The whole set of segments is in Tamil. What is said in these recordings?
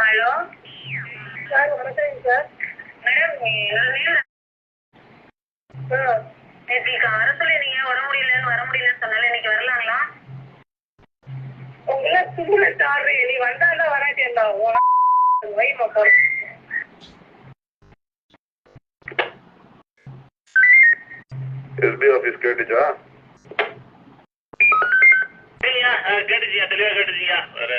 ஹலோ. சார் வணக்கம் சார். மேடம் நேற்றுக்கு அரசுல நீங்க வர முடியலன்னு வர முடியலன்னு சொன்னால இன்னைக்கு வரலாங்களா? உங்களை சும்மா நீ வந்தாண்டா வராட்டி என்ன வை மக்கள் எஸ்பி ஆபீஸ் கேட்டுச்சா? கேட்டுச்சியா? தெளிவா கேட்டுச்சியா? ஒரு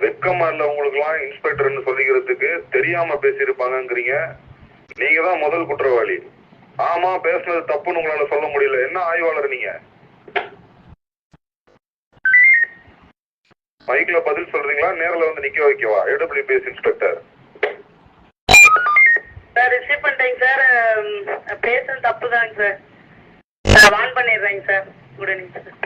வெக்கமா இல்ல உங்களுக்குலாம் இன்ஸ்பெக்டர்னு சொல்லிக்கிறதுக்கு தெரியாம பேசியிருப்பாங்கங்கிறீங்க. நீங்க தான் முதல் குற்றவாளி. ஆமா பேசுனது தப்புன்னு உங்களால சொல்ல முடியல. என்ன ஆய்வாளர் நீங்க? மைக்ல பதில் சொல்றீங்களா? நேர்ல வந்து நிக்க வைக்கவா? ஏடபிள்யூபிஎஸ் இன்ஸ்பெக்டர் சார் ரிசீவ் பண்ணிட்டேங்க சார். பேசுறது தப்பு தாங்க சார். நான் வான் பண்ணிடுறேங்க சார். Good evening sir